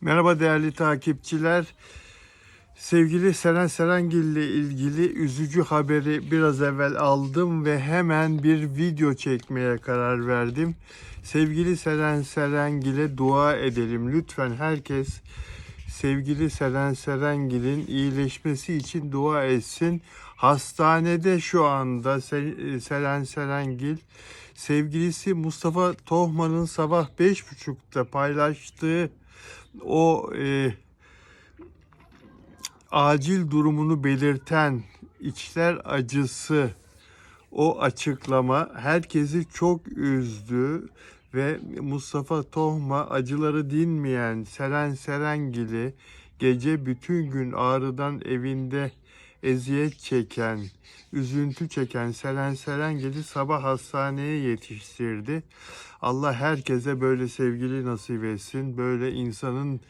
Merhaba değerli takipçiler. Sevgili Seren Serengil ile ilgili üzücü haberi biraz evvel aldım ve hemen bir video çekmeye karar verdim. Sevgili Seren Serengil'e dua edelim. Lütfen herkes sevgili Seren Serengil'in iyileşmesi için dua etsin. Hastanede şu anda Se- Seren Serengil sevgilisi Mustafa Tohman'ın sabah 5.30'da paylaştığı o e, acil durumunu belirten içler acısı o açıklama herkesi çok üzdü ve Mustafa Tohma acıları dinmeyen Seren Serengil'i gece bütün gün ağrıdan evinde eziyet çeken, üzüntü çeken Seren Serengil'i sabah hastaneye yetiştirdi. Allah herkese böyle sevgili nasip etsin. Böyle insanın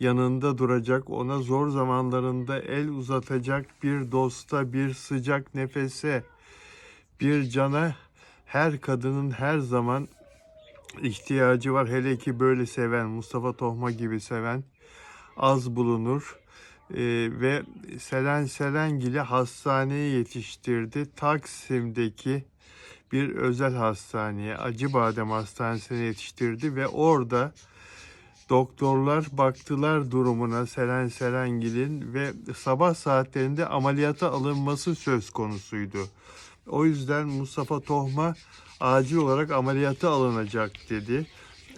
yanında duracak, ona zor zamanlarında el uzatacak bir dosta, bir sıcak nefese, bir cana her kadının her zaman ihtiyacı var. Hele ki böyle seven, Mustafa Tohma gibi seven az bulunur. Ee, ve Selen Selengil'i hastaneye yetiştirdi. Taksim'deki bir özel hastaneye, Acıbadem Hastanesi'ne yetiştirdi ve orada doktorlar baktılar durumuna Selen Serengil'in ve sabah saatlerinde ameliyata alınması söz konusuydu. O yüzden Mustafa Tohma acil olarak ameliyata alınacak dedi.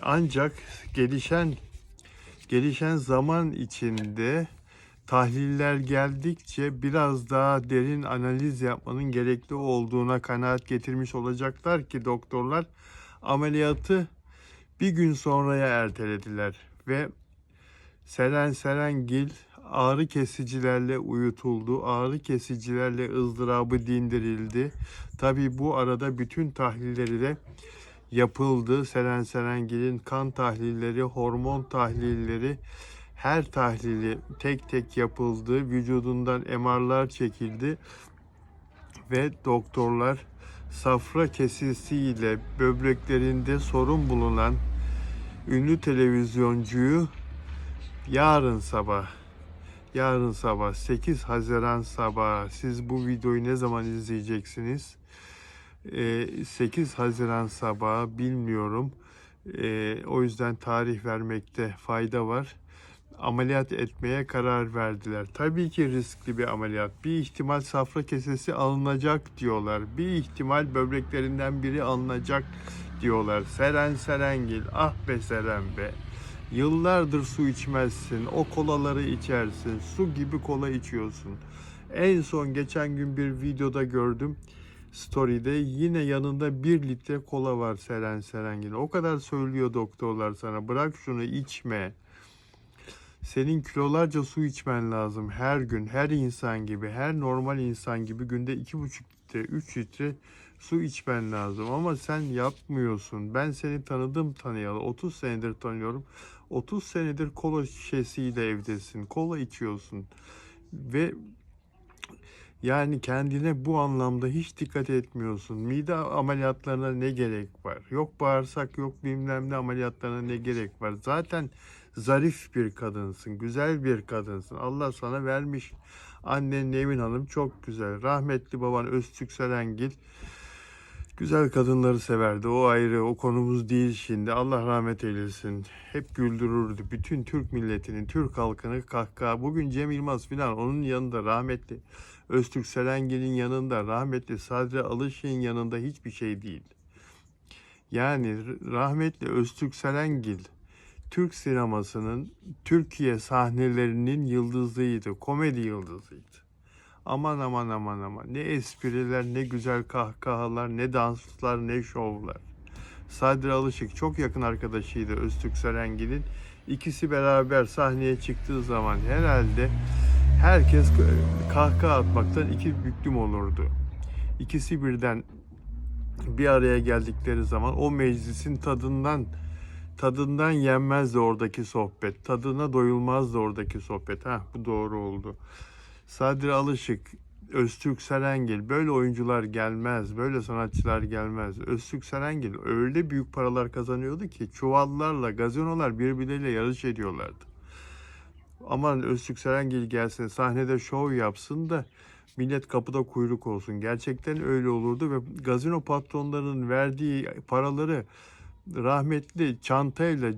Ancak gelişen gelişen zaman içinde tahliller geldikçe biraz daha derin analiz yapmanın gerekli olduğuna kanaat getirmiş olacaklar ki doktorlar ameliyatı bir gün sonraya ertelediler ve Seren Serengil ağrı kesicilerle uyutuldu. Ağrı kesicilerle ızdırabı dindirildi. Tabi bu arada bütün tahlilleri de yapıldı. Seren Serengil'in kan tahlilleri, hormon tahlilleri, her tahlili tek tek yapıldı. Vücudundan MR'lar çekildi ve doktorlar safra kesisiyle böbreklerinde sorun bulunan ünlü televizyoncuyu yarın sabah yarın sabah 8 Haziran sabahı siz bu videoyu ne zaman izleyeceksiniz? Ee, 8 Haziran sabahı bilmiyorum. Ee, o yüzden tarih vermekte fayda var. Ameliyat etmeye karar verdiler. Tabii ki riskli bir ameliyat. Bir ihtimal safra kesesi alınacak diyorlar. Bir ihtimal böbreklerinden biri alınacak diyorlar. Seren Serengil, ah be Seren be. Yıllardır su içmezsin, o kolaları içersin, su gibi kola içiyorsun. En son geçen gün bir videoda gördüm story'de yine yanında bir litre kola var Seren Serengil. O kadar söylüyor doktorlar sana bırak şunu içme. Senin kilolarca su içmen lazım her gün, her insan gibi, her normal insan gibi günde iki buçuk litre, üç litre su içmen lazım. Ama sen yapmıyorsun. Ben seni tanıdım tanıyalı. 30 senedir tanıyorum. 30 senedir kola şişesiyle evdesin. Kola içiyorsun. Ve yani kendine bu anlamda hiç dikkat etmiyorsun. Mide ameliyatlarına ne gerek var? Yok bağırsak, yok bilmem ne ameliyatlarına ne gerek var? Zaten zarif bir kadınsın, güzel bir kadınsın. Allah sana vermiş. Annen Nevin Hanım çok güzel. Rahmetli baban Öztürk Serengil güzel kadınları severdi. O ayrı, o konumuz değil şimdi. Allah rahmet eylesin. Hep güldürürdü. Bütün Türk milletini, Türk halkını kahkaha. Bugün Cem Yılmaz filan onun yanında rahmetli. Öztürk Serengil'in yanında, rahmetli Sadri Alışık'ın yanında hiçbir şey değil. Yani rahmetli Öztürk Serengil Türk sinemasının Türkiye sahnelerinin yıldızıydı, komedi yıldızıydı. Aman aman aman aman ne espriler, ne güzel kahkahalar, ne danslar, ne şovlar. Sadri Alışık çok yakın arkadaşıydı Öztürk Serengil'in. İkisi beraber sahneye çıktığı zaman herhalde herkes kahkaha atmaktan iki büklüm olurdu. İkisi birden bir araya geldikleri zaman o meclisin tadından tadından yenmezdi oradaki sohbet. Tadına doyulmazdı oradaki sohbet. Ha bu doğru oldu. Sadri Alışık, Öztürk Serengil böyle oyuncular gelmez, böyle sanatçılar gelmez. Öztürk Serengil öyle büyük paralar kazanıyordu ki çuvallarla, gazinolar birbirleriyle yarış ediyorlardı. Aman Öztürk Serengil gelsin sahnede şov yapsın da millet kapıda kuyruk olsun. Gerçekten öyle olurdu ve gazino patronlarının verdiği paraları rahmetli çantayla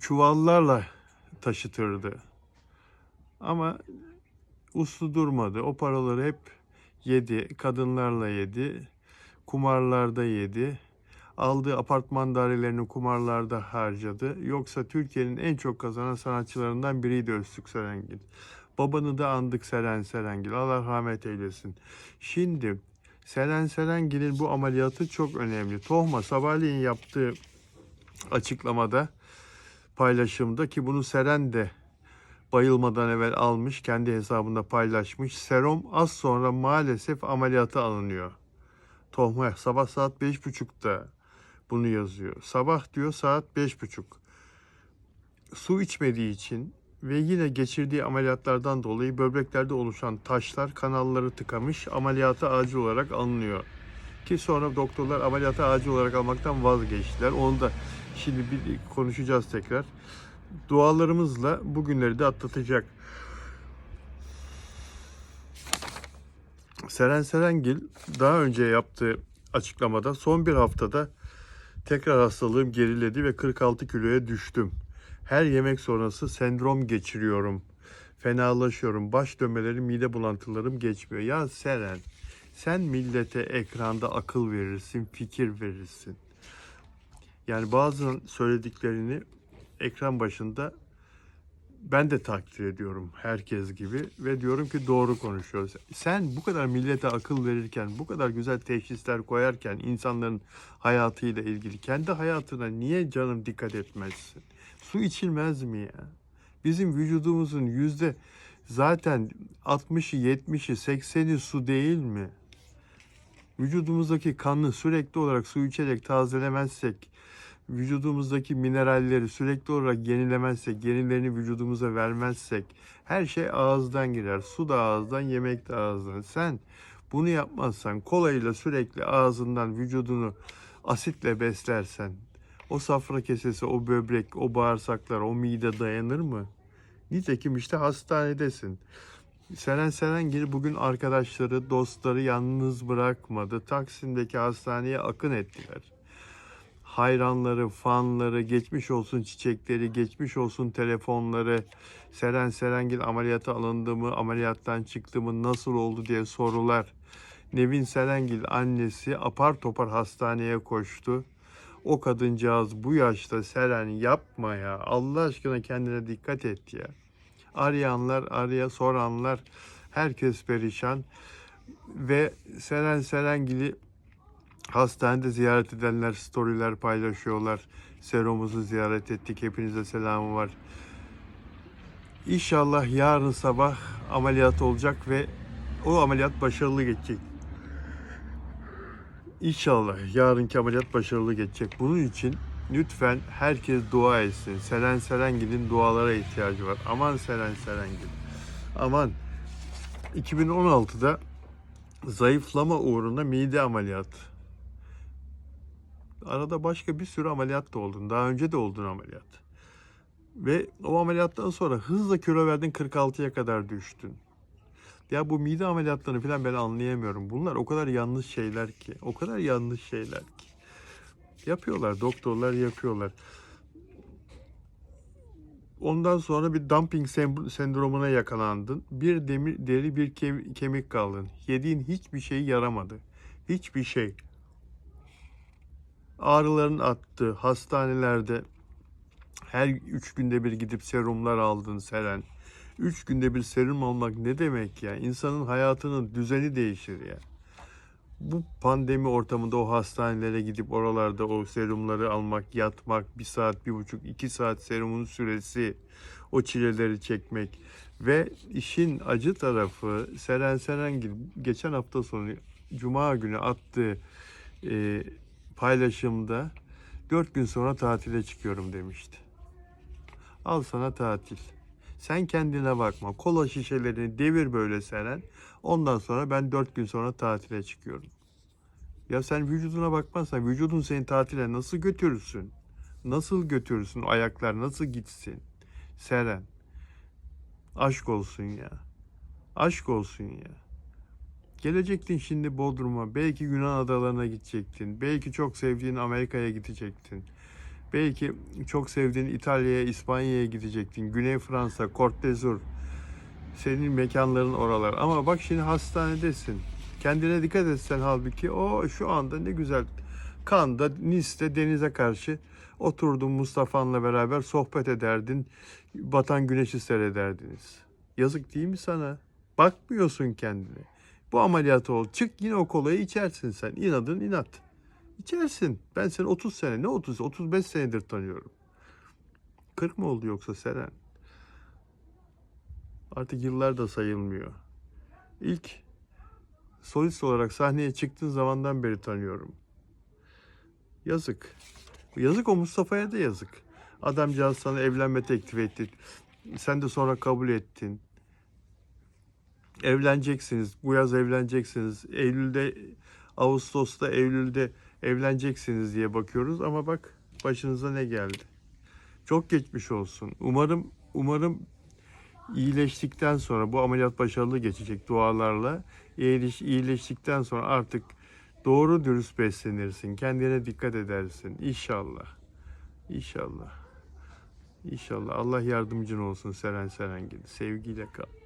çuvallarla taşıtırdı. Ama uslu durmadı. O paraları hep yedi. Kadınlarla yedi. Kumarlarda yedi. Aldığı apartman dairelerini kumarlarda harcadı. Yoksa Türkiye'nin en çok kazanan sanatçılarından biriydi Öztürk Serengil. Babanı da andık Seren Serengil. Allah rahmet eylesin. Şimdi Seren Serengil'in bu ameliyatı çok önemli. Tohma sabahleyin yaptığı açıklamada paylaşımda ki bunu Seren de bayılmadan evvel almış, kendi hesabında paylaşmış. Serum az sonra maalesef ameliyata alınıyor. Tohma sabah saat beş buçukta bunu yazıyor. Sabah diyor saat beş buçuk. Su içmediği için ve yine geçirdiği ameliyatlardan dolayı böbreklerde oluşan taşlar kanalları tıkamış, ameliyata acil olarak alınıyor. Ki sonra doktorlar ameliyata acil olarak almaktan vazgeçtiler. Onu da şimdi bir konuşacağız tekrar. Dualarımızla bugünleri de atlatacak. Seren Serengil daha önce yaptığı açıklamada son bir haftada tekrar hastalığım geriledi ve 46 kiloya düştüm. Her yemek sonrası sendrom geçiriyorum. Fenalaşıyorum. Baş dönmelerim, mide bulantılarım geçmiyor. Ya Seren, sen millete ekranda akıl verirsin, fikir verirsin. Yani bazı söylediklerini ekran başında ben de takdir ediyorum herkes gibi ve diyorum ki doğru konuşuyoruz. Sen bu kadar millete akıl verirken, bu kadar güzel teşhisler koyarken insanların hayatıyla ilgili kendi hayatına niye canım dikkat etmezsin? Su içilmez mi ya? Bizim vücudumuzun yüzde zaten 60'ı, 70'i, 80'i su değil mi? Vücudumuzdaki kanı sürekli olarak su içerek tazelemezsek, vücudumuzdaki mineralleri sürekli olarak yenilemezsek, yenilerini vücudumuza vermezsek her şey ağızdan girer. Su da ağızdan, yemek de ağızdan. Sen bunu yapmazsan, kolayla sürekli ağzından vücudunu asitle beslersen, o safra kesesi, o böbrek, o bağırsaklar, o mide dayanır mı? Nitekim işte hastanedesin. Seren Serengil bugün arkadaşları, dostları yalnız bırakmadı. Taksim'deki hastaneye akın ettiler hayranları, fanları, geçmiş olsun çiçekleri, geçmiş olsun telefonları, Seren Serengil ameliyata alındı mı, ameliyattan çıktı mı, nasıl oldu diye sorular. Nevin Serengil annesi apar topar hastaneye koştu. O kadıncağız bu yaşta Seren yapma ya. Allah aşkına kendine dikkat et ya. Arayanlar, araya soranlar herkes perişan. Ve Seren Serengil'i Hastanede ziyaret edenler storyler paylaşıyorlar. Serumuzu ziyaret ettik. Hepinize selamı var. İnşallah yarın sabah ameliyat olacak ve o ameliyat başarılı geçecek. İnşallah yarınki ameliyat başarılı geçecek. Bunun için lütfen herkes dua etsin. Seren Serengil'in dualara ihtiyacı var. Aman Seren Serengil. Aman 2016'da zayıflama uğruna mide ameliyatı. Arada başka bir sürü ameliyat da oldun. Daha önce de oldun ameliyat. Ve o ameliyattan sonra hızla kilo verdin 46'ya kadar düştün. Ya bu mide ameliyatlarını falan ben anlayamıyorum. Bunlar o kadar yanlış şeyler ki. O kadar yanlış şeyler ki. Yapıyorlar. Doktorlar yapıyorlar. Ondan sonra bir dumping sendromuna yakalandın. Bir demir, deri bir kem- kemik kaldın. Yediğin hiçbir şey yaramadı. Hiçbir şey ağrıların attı. Hastanelerde her üç günde bir gidip serumlar aldın Seren. Üç günde bir serum almak ne demek ya? İnsanın hayatının düzeni değişir ya. Bu pandemi ortamında o hastanelere gidip oralarda o serumları almak, yatmak, bir saat, bir buçuk, iki saat serumun süresi, o çileleri çekmek ve işin acı tarafı Seren Serengil geçen hafta sonu Cuma günü attığı e, paylaşımda dört gün sonra tatile çıkıyorum demişti. Al sana tatil. Sen kendine bakma. Kola şişelerini devir böyle Seren. Ondan sonra ben dört gün sonra tatile çıkıyorum. Ya sen vücuduna bakmazsan vücudun seni tatile nasıl götürürsün? Nasıl götürürsün? Ayaklar nasıl gitsin? Seren. Aşk olsun ya. Aşk olsun ya. Gelecektin şimdi Bodrum'a. Belki Yunan adalarına gidecektin. Belki çok sevdiğin Amerika'ya gidecektin. Belki çok sevdiğin İtalya'ya, İspanya'ya gidecektin. Güney Fransa, Côte d'Azur. Senin mekanların oralar. Ama bak şimdi hastanedesin. Kendine dikkat etsen halbuki o şu anda ne güzel. Kanda, Nice'te denize karşı oturdun Mustafa'nla beraber sohbet ederdin. Batan güneşi seyrederdiniz. Yazık değil mi sana? Bakmıyorsun kendine. Bu ameliyatı ol. Çık yine o kolayı içersin sen. İnadın inat. İçersin. Ben seni 30 sene, ne 30, 35 senedir tanıyorum. 40 mı oldu yoksa Seren? Artık yıllar da sayılmıyor. İlk solist olarak sahneye çıktığın zamandan beri tanıyorum. Yazık. Yazık o Mustafa'ya da yazık. Adamcağız sana evlenme teklif etti. Sen de sonra kabul ettin. Evleneceksiniz. Bu yaz evleneceksiniz. Eylül'de, Ağustos'ta, Eylül'de evleneceksiniz diye bakıyoruz ama bak başınıza ne geldi. Çok geçmiş olsun. Umarım umarım iyileştikten sonra bu ameliyat başarılı geçecek dualarla iyileş, iyileştikten sonra artık doğru dürüst beslenirsin. Kendine dikkat edersin. İnşallah. İnşallah. İnşallah. Allah yardımcın olsun Seren Serengil. Sevgiyle kal.